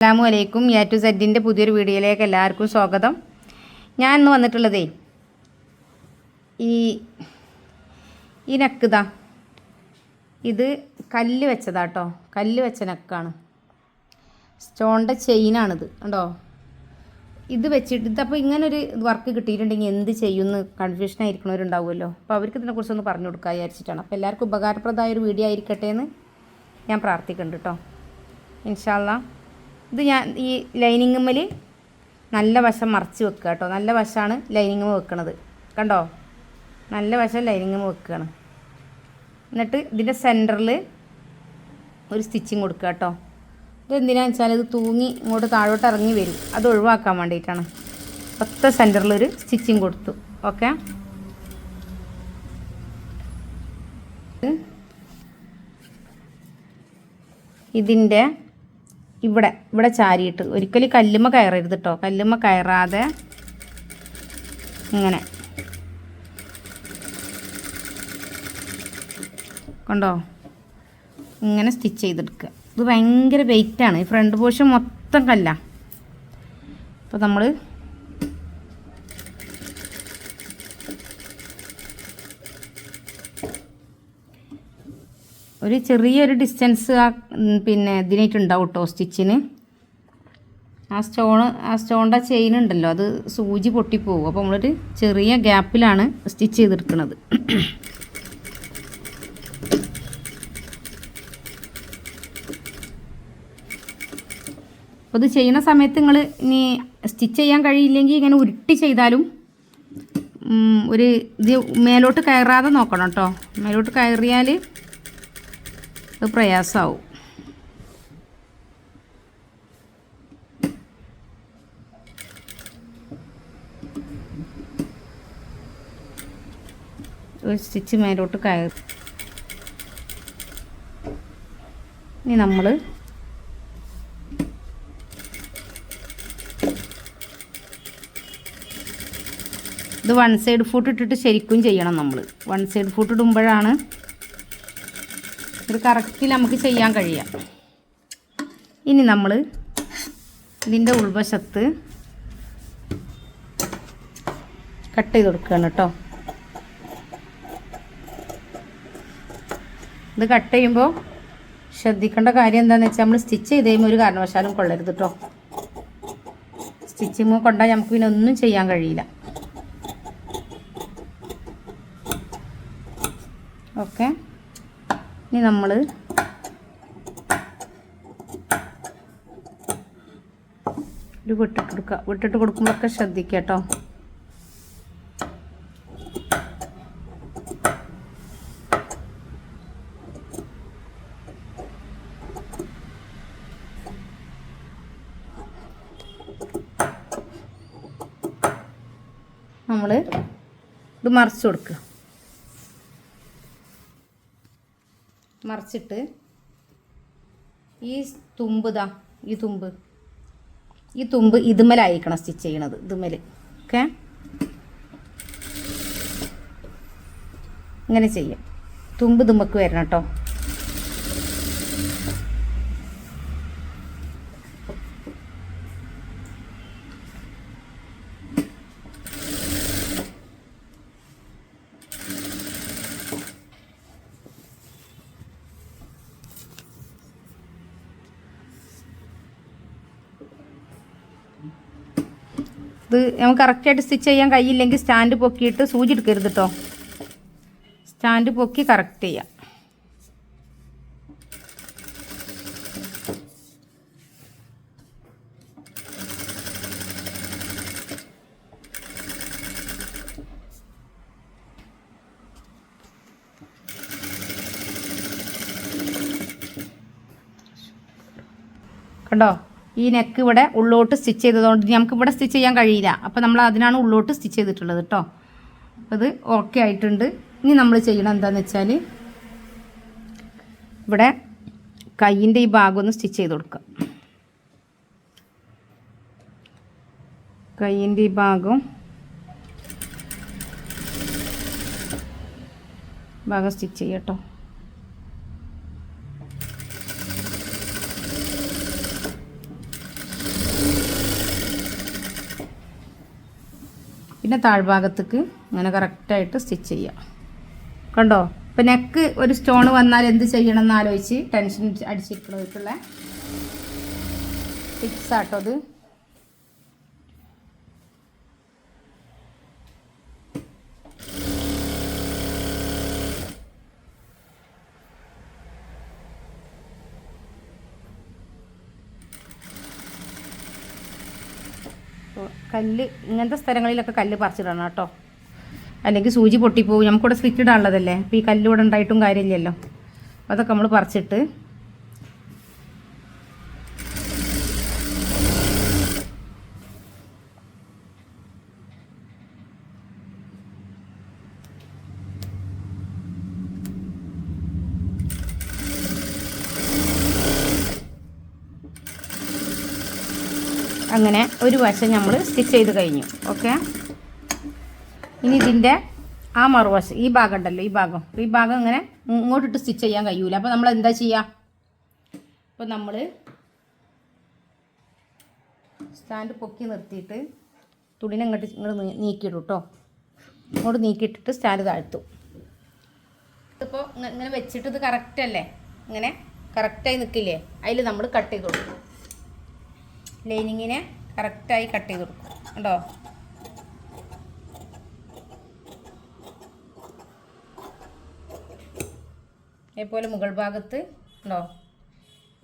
അസ്സാം വലൈക്കും A to സെഡിന്റെ പുതിയൊരു വീഡിയോയിലേക്ക് എല്ലാവർക്കും സ്വാഗതം. ഞാൻ ഇന്ന് വന്നിട്ടുള്ളതേ ഈ ഈ നെക്കിതാ ഇത്. കല്ല് വെച്ചതാ കേട്ടോ കല്ല് വെച്ച നെക്കാണ് സ്റ്റോണിന്റെ ചെയിനാണിത് കണ്ടോ? ഇത് വെച്ചിട്ട് ഇതപ്പോൾ ഇങ്ങനൊരു വർക്ക് കിട്ടിയിട്ടുണ്ടെങ്കിൽ എന്ത് ചെയ്യുമെന്ന് കൺഫ്യൂഷൻ ആയിരിക്കണവരുണ്ടാവുമല്ലോ. അപ്പോൾ അവർക്ക് ഇതിനെക്കുറിച്ചൊന്ന് പറഞ്ഞു കൊടുക്കുക വിചാരിച്ചിട്ടാണ്. അപ്പോൾ എല്ലാവർക്കും ഉപകാരപ്രദമായ ഒരു വീഡിയോ ആയിരിക്കട്ടെ എന്ന് ഞാൻ പ്രാർത്ഥിക്കുന്നുണ്ട് കേട്ടോ ഇൻഷാല്ല ഇത് ഞാൻ ഈ ലൈനിങ്ങുമ്മൽ നല്ല വശം മറച്ച് വെക്കുക കേട്ടോ. നല്ല വശമാണ് ലൈനിങ് വെക്കണത്. കണ്ടോ? നല്ല വശം ലൈനിങ് വെക്കുകയാണ് എന്നിട്ട് ഇതിന്റെ സെന്ററിൽ ഒരു സ്റ്റിച്ചിങ് കൊടുക്കുക കേട്ടോ. ഇത് എന്തിനാണെന്ന് വെച്ചാൽ ഇത് തൂങ്ങി ഇങ്ങോട്ട് താഴോട്ട് ഇറങ്ങി വരും. അത് ഒഴിവാക്കാൻ വേണ്ടിയിട്ടാണ്. ഒത്ത സെന്ററിലൊരു സ്റ്റിച്ചിങ് കൊടുത്തു. ഓക്കെ? ഇതിന്റെ ഇവിടെ ഇവിടെ ചാരിയിട്ട്. ഒരിക്കലും കല്ലുമ്മ കയറരുത് കേട്ടോ കല്ലുമ്മ കയറാതെ ഇങ്ങനെ. കണ്ടോ? ഇങ്ങനെ സ്റ്റിച്ച് ചെയ്തെടുക്കുക. ഇത് ഭയങ്കര വെയിറ്റാണ്. ഈ ഫ്രണ്ട് പോർഷൻ മൊത്തം കല്ല. അപ്പോൾ നമ്മൾ ഒരു ചെറിയൊരു ഡിസ്റ്റൻസ് ആ പിന്നെ ഇതിനായിട്ടുണ്ടാവും കേട്ടോ സ്റ്റിച്ചിന് ആ സ്റ്റോൺ ആ സ്റ്റോണിന്റെ ചെയിൻ ഉണ്ടല്ലോ അത് സൂചി പൊട്ടിപ്പോകും അപ്പോൾ നമ്മളൊരു ചെറിയ ഗ്യാപ്പിലാണ് സ്റ്റിച്ച് ചെയ്തെടുക്കുന്നത് അപ്പോൾ ഇത് ചെയ്യുന്ന സമയത്ത് നിങ്ങൾ ഇനി സ്റ്റിച്ച് ചെയ്യാൻ കഴിയില്ലെങ്കിൽ ഇങ്ങനെ ഉരുട്ടി ചെയ്താലും ഒരു ഇത് മേലോട്ട് കയറാതെ നോക്കണം കേട്ടോ മേലോട്ട് കയറിയാൽ അത് പ്രയാസമാവും. ഒരു സ്റ്റിച്ച് മേലോട്ട് കയറി. ഇനി നമ്മൾ ഇത് വൺ സൈഡ് ഫുട്ട് ഇട്ടിട്ട് ശരിക്കും ചെയ്യണം നമ്മൾ വൺ സൈഡ് ഫുട്ട് ഇടുമ്പോഴാണ് ഇത് കറക്റ്റിൽ നമുക്ക് ചെയ്യാൻ കഴിയാം. ഇനി നമ്മൾ ഇതിന്റെ ഉൾവശത്ത് കട്ട് ചെയ്ത് കൊടുക്കുകയാണ് കേട്ടോ. ഇത് കട്ട് ചെയ്യുമ്പോൾ ശ്രദ്ധിക്കേണ്ട കാര്യം എന്താണെന്ന് വെച്ചാൽ നമ്മൾ സ്റ്റിച്ച് ചെയ്ത് കഴിയുമ്പോൾ ഒരു കാരണവശാലും കൊള്ളരുത് കേട്ടോ. സ്റ്റിച്ചിങ് കൊണ്ടാൽ നമുക്ക് പിന്നെ ഒന്നും ചെയ്യാൻ കഴിയില്ല ഓക്കെ ഇനി നമ്മൾ ഒരു വിട്ടിട്ട് കൊടുക്കുക വിട്ടിട്ട് കൊടുക്കുമ്പോഴൊക്കെ ശ്രദ്ധിക്കുക കേട്ടോ. നമ്മൾ ഇത് മറിച്ച് കൊടുക്കുക മറിച്ചിട്ട് ഈ തുമ്പ് ഇതാ ഈ തുമ്പ്. ഈ തുമ്പ് ഇതുമലായിരിക്കണം സ്റ്റിച്ച് ചെയ്യണത് ഇതുമൽ ഓക്കെ? ഇങ്ങനെ ചെയ്യാം. തുമ്പ് തുമ്പക്ക് വരണം കേട്ടോ. ഇത് നമുക്ക് കറക്റ്റായിട്ട് സ്റ്റിച്ച് ചെയ്യാൻ കഴിയില്ലെങ്കിൽ സ്റ്റാൻഡ് പൊക്കിയിട്ട് സൂചി എടുക്കരുത് കേട്ടോ സ്റ്റാൻഡ് പൊക്കി കറക്റ്റ് ചെയ്യാം. കണ്ടോ? ഈ നെക്ക് ഇവിടെ ഉള്ളോട്ട് സ്റ്റിച്ച് ചെയ്തതുകൊണ്ട് നമുക്ക് ഇവിടെ സ്റ്റിച്ച് ചെയ്യാൻ കഴിയില്ല. അപ്പോൾ നമ്മൾ അതിനാണ് ഉള്ളോട്ട് സ്റ്റിച്ച് ചെയ്തിട്ടുള്ളത് കേട്ടോ അപ്പോൾ ഇത് ഓക്കെ ആയിട്ടുണ്ട്. ഇനി നമ്മൾ ചെയ്യണം എന്താണെന്ന് വെച്ചാൽ ഇവിടെ കൈയിന്റെ ഈ ഭാഗം ഒന്ന് സ്റ്റിച്ച് ചെയ്ത് കൊടുക്കുക. കൈയിന്റെ ഈ ഭാഗം ഭാഗം സ്റ്റിച്ച് ചെയ്യട്ടോ പിന്നെ താഴ്ഭാഗത്തേക്ക് ഇങ്ങനെ കറക്റ്റായിട്ട് സ്റ്റിച്ച് ചെയ്യാം. കണ്ടോ? ഇപ്പം നെക്ക് ഒരു സ്റ്റോൺ വന്നാൽ എന്ത് ചെയ്യണം എന്ന് ആലോചിച്ച് ടെൻഷൻ അടിച്ചിട്ടുള്ളവർക്കുള്ള ടിപ്സ് ആട്ടോ അത്. കല്ല് ഇങ്ങനത്തെ സ്ഥലങ്ങളിലൊക്കെ കല്ല് പറിച്ചിടണം കേട്ടോ. അല്ലെങ്കിൽ സൂചി പൊട്ടിപ്പോവും. നമുക്കിവിടെ സ്ലിറ്റ് ഇടാനുള്ളതല്ലേ? അപ്പോൾ ഈ കല്ല് ഇവിടെ ഉണ്ടായിട്ടും കാര്യമില്ലല്ലോ. അതൊക്കെ നമ്മൾ പറിച്ചിട്ട് അങ്ങനെ ഒരു വശം നമ്മൾ സ്റ്റിച്ച് ചെയ്ത് കഴിഞ്ഞു. ഓക്കെ ഇനി ഇതിന്റെ ആ മറുവശം ഈ ഭാഗം ഉണ്ടല്ലോ ഈ ഭാഗം. ഈ ഭാഗം ഇങ്ങനെ ഇങ്ങോട്ടിട്ട് സ്റ്റിച്ച് ചെയ്യാൻ കഴിയൂല. അപ്പോൾ നമ്മൾ എന്താ ചെയ്യുക അപ്പോൾ നമ്മൾ സ്റ്റാൻഡ് പൊക്കി നിർത്തിയിട്ട് തുണിനെ ഇങ്ങോട്ട് ഇങ്ങോട്ട് നീക്കിയിടും കേട്ടോ ഇങ്ങോട്ട് നീക്കിയിട്ടിട്ട് സ്റ്റാൻഡ് താഴ്ത്തും. ഇതിപ്പോൾ ഇങ്ങനെ വെച്ചിട്ട് ഇത് കറക്റ്റ് അല്ലേ? ഇങ്ങനെ കറക്റ്റായി നിൽക്കില്ലേ അതിൽ നമ്മൾ കട്ട് ചെയ്ത് കൊടുക്കും. ലൈനിങ്ങിനെ കറക്റ്റായി കട്ട് ചെയ്ത് കൊടുക്കും. കണ്ടോ? അതേപോലെ മുകൾ ഭാഗത്ത് ഉണ്ടോ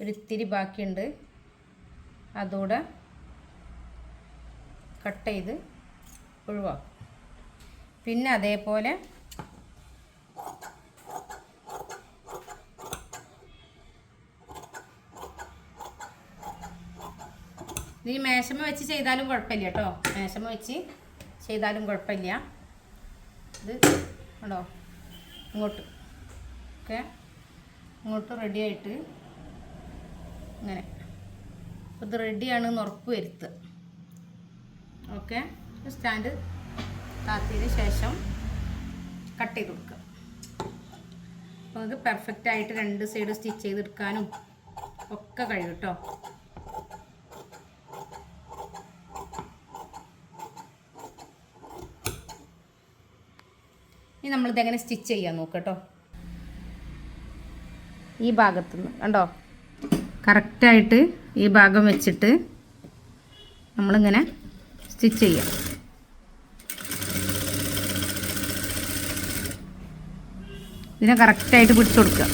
ഒരിത്തിരി ബാക്കിയുണ്ട്. അതോടെ കട്ട് ചെയ്ത് ഒഴിവാക്കും. പിന്നെ അതേപോലെ ഈ മേശമ വെച്ച് ചെയ്താലും കുഴപ്പമില്ല കേട്ടോ. മേശമ വെച്ച് ചെയ്താലും കുഴപ്പമില്ല. ഇത് ഉണ്ടോ ഇങ്ങോട്ട്. ഓക്കെ? ഇങ്ങോട്ട് റെഡി ആയിട്ട് ഇങ്ങനെ. ഇത് റെഡിയാണ് ഉറപ്പ് വരുത്തുക ഓക്കെ? സ്റ്റാൻഡ് താത്തിയതിന് ശേഷം കട്ട് ചെയ്ത് കൊടുക്കുക. അപ്പോൾ നമുക്ക് പെർഫെക്റ്റ് ആയിട്ട് രണ്ട് സൈഡ് സ്റ്റിച്ച് ചെയ്തെടുക്കാനും ഒക്കെ കഴിയും കേട്ടോ. ഇനി നമ്മളിതെങ്ങനെ സ്റ്റിച്ച് ചെയ്യാൻ നോക്കട്ടോ ഈ ഭാഗത്തുനിന്ന് കണ്ടോ? കറക്റ്റായിട്ട് ഈ ഭാഗം വെച്ചിട്ട് നമ്മളിങ്ങനെ സ്റ്റിച്ച് ചെയ്യാം. ഇതിനെ കറക്റ്റായിട്ട് പിടിച്ചു കൊടുക്കുക.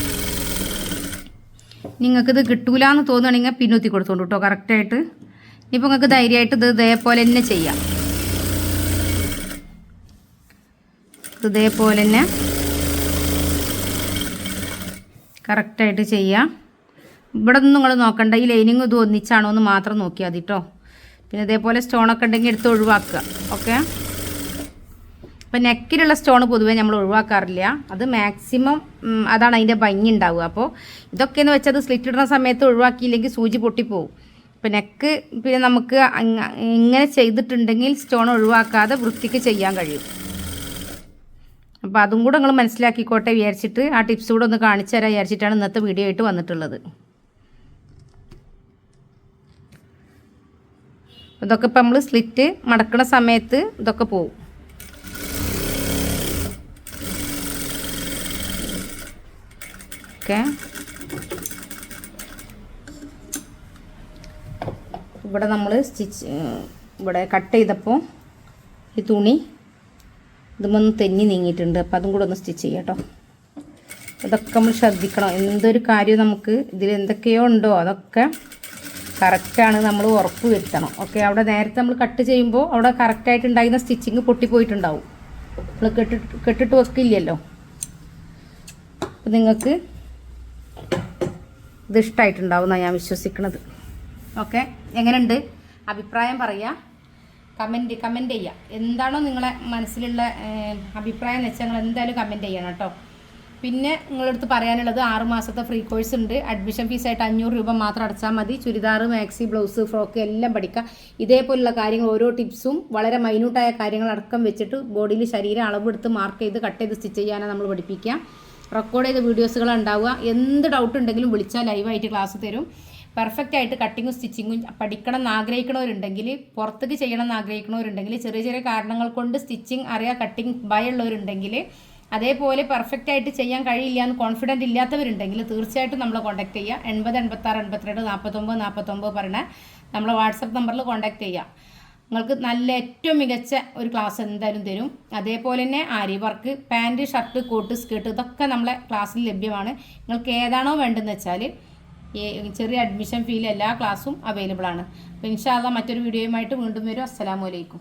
നിങ്ങൾക്കിത് കിട്ടൂല എന്ന് തോന്നുകയാണെങ്കിൽ പിന്നൊത്തി കൊടുത്തോണ്ട് കേട്ടോ കറക്റ്റായിട്ട് ഇനിയിപ്പോൾ നിങ്ങൾക്ക് ധൈര്യമായിട്ട് ഇത് ഇതേപോലെ തന്നെ ചെയ്യാം ഇത് ഇതേപോലെ തന്നെ കറക്റ്റായിട്ട് ചെയ്യാം. ഇവിടെ ഒന്നും നിങ്ങൾ നോക്കണ്ട. ഈ ലൈനിങ് ഇത് ഒന്നിച്ചാണോ എന്ന് മാത്രം നോക്കിയാൽ മതി കേട്ടോ പിന്നെ ഇതേപോലെ സ്റ്റോണൊക്കെ ഉണ്ടെങ്കിൽ എടുത്ത് ഒഴിവാക്കുക. ഓക്കെ? അപ്പോൾ നെക്കിലുള്ള സ്റ്റോൺ പൊതുവേ നമ്മൾ ഒഴിവാക്കാറില്ല. അത് മാക്സിമം അതാണ് അതിന്റെ ഭംഗി ഉണ്ടാവുക. അപ്പോൾ ഇതൊക്കെയെന്ന് വെച്ചാൽ അത് സ്ലിറ്റ് ഇടുന്ന സമയത്ത് ഒഴിവാക്കിയില്ലെങ്കിൽ സൂചി പൊട്ടിപ്പോവും. ഇപ്പോൾ നെക്ക് പിന്നെ നമുക്ക് ഇങ്ങനെ ചെയ്തിട്ടുണ്ടെങ്കിൽ സ്റ്റോൺ ഒഴിവാക്കാതെ വൃത്തിക്ക് ചെയ്യാൻ കഴിയും. അപ്പോൾ അതും കൂടെ നിങ്ങൾ മനസ്സിലാക്കിക്കോട്ടെ വിചാരിച്ചിട്ട് ആ ടിപ്സ് കൂടെ ഒന്ന് കാണിച്ചു തരാൻ വിചാരിച്ചിട്ടാണ് ഇന്നത്തെ വീഡിയോ ആയിട്ട് വന്നിട്ടുള്ളത്. ഇതൊക്കെ ഇപ്പം നമ്മൾ സ്ലിറ്റ് മടക്കുന്ന സമയത്ത് ഇതൊക്കെ പോവും. ഓക്കെ ഇവിടെ നമ്മൾ സ്റ്റിച്ച് ഇവിടെ കട്ട് ചെയ്തപ്പോൾ ഈ തുണി ഇതുമൊന്ന് തെന്നി നീങ്ങിയിട്ടുണ്ട്. അപ്പോൾ അതും കൂടെ ഒന്ന് സ്റ്റിച്ച് ചെയ്യാം കേട്ടോ. ഇതൊക്കെ നമ്മൾ ശ്രദ്ധിക്കണം. എന്തൊരു കാര്യം നമുക്ക് ഇതിൽ എന്തൊക്കെയോ ഉണ്ടോ അതൊക്കെ കറക്റ്റാണ് നമ്മൾ ഉറപ്പ് വരുത്തണം. ഓക്കെ അവിടെ നേരത്തെ നമ്മൾ കട്ട് ചെയ്യുമ്പോൾ അവിടെ കറക്റ്റായിട്ട് ഉണ്ടായിരുന്ന സ്റ്റിച്ചിങ് പൊട്ടിപ്പോയിട്ടുണ്ടാവും നമ്മൾ കെട്ടിട്ട് കെട്ടിട്ട് വെക്കില്ലല്ലോ. അപ്പം നിങ്ങൾക്ക് ഇത് ഇഷ്ടമായിട്ടുണ്ടാവും എന്നാണ് ഞാൻ വിശ്വസിക്കുന്നത് ഓക്കെ എങ്ങനെയുണ്ട്? അഭിപ്രായം പറയുക. കമന്റ് കമന്റ് ചെയ്യുക എന്താണോ നിങ്ങളെ മനസ്സിലുള്ള അഭിപ്രായം എന്ന് വെച്ചാൽ നിങ്ങൾ എന്തായാലും കമന്റ് ചെയ്യണം കേട്ടോ. പിന്നെ നിങ്ങളടുത്ത് പറയാനുള്ളത് ആറ് മാസത്തെ ഫ്രീ കോഴ്സ് ഉണ്ട്. അഡ്മിഷൻ ഫീസായിട്ട് അഞ്ഞൂറ് രൂപ മാത്രം അടച്ചാൽ മതി. ചുരിദാർ മാക്സി ബ്ലൗസ് ഫ്രോക്ക് എല്ലാം പഠിക്കാം. ഇതേപോലുള്ള കാര്യങ്ങൾ ഓരോ ടിപ്സും വളരെ മൈന്യൂട്ടായ കാര്യങ്ങൾ അടക്കം വെച്ചിട്ട് ബോഡിയിൽ ശരീരം അളവെടുത്ത് മാർക്ക് ചെയ്ത് കട്ട് ചെയ്ത് സ്റ്റിച്ച് ചെയ്യാനാണ് നമ്മൾ പഠിപ്പിക്കുക. റെക്കോർഡ് ചെയ്ത വീഡിയോസുകൾ ഉണ്ടാവുക. എന്ത് ഡൗട്ട് ഉണ്ടെങ്കിലും വിളിച്ചാൽ ലൈവായിട്ട് ക്ലാസ് തരും. പെർഫെക്റ്റ് ആയിട്ട് കട്ടിങ്ങും സ്റ്റിച്ചിങ്ങും പഠിക്കണം എന്ന് ആഗ്രഹിക്കണവരുണ്ടെങ്കിൽ പുറത്തേക്ക് ചെയ്യണം എന്ന് ആഗ്രഹിക്കണവരുണ്ടെങ്കിൽ ചെറിയ ചെറിയ കാരണങ്ങൾ കൊണ്ട് സ്റ്റിച്ചിങ് അറിയാം കട്ടിങ് ഭയമുള്ളവരുണ്ടെങ്കിൽ അതേപോലെ പെർഫെക്റ്റ് ആയിട്ട് ചെയ്യാൻ കഴിയില്ല എന്ന് കോൺഫിഡന്റ് ഇല്ലാത്തവരുണ്ടെങ്കിൽ തീർച്ചയായിട്ടും നമ്മളെ കോൺടാക്ട് ചെയ്യുക. എൺപത് എൺപത്താറ് എൺപത്തിരണ്ട് നാൽപ്പത്തൊമ്പത് നാൽപ്പത്തൊമ്പത് പറഞ്ഞ നമ്മളെ വാട്സപ്പ് നമ്പറിൽ കോൺടാക്ട് ചെയ്യുക. നിങ്ങൾക്ക് നല്ല ഏറ്റവും മികച്ച ഒരു ക്ലാസ് എന്തായാലും തരും. അതേപോലെ തന്നെ aari work pant shirt coat skirt ഇതൊക്കെ നമ്മളെ ക്ലാസ്സിൽ ലഭ്യമാണ്. നിങ്ങൾക്ക് ഏതാണോ വേണ്ടതെന്ന് വെച്ചാൽ ചെറിയ അഡ്മിഷൻ ഫീൽ എല്ലാ ക്ലാസ്സും അവൈലബിൾ ആണ്. അപ്പോൾ ഇൻഷാല്ല മറ്റൊരു വീഡിയോയുമായിട്ട് വീണ്ടും വരും. അസ്സലാമു അലൈക്കും.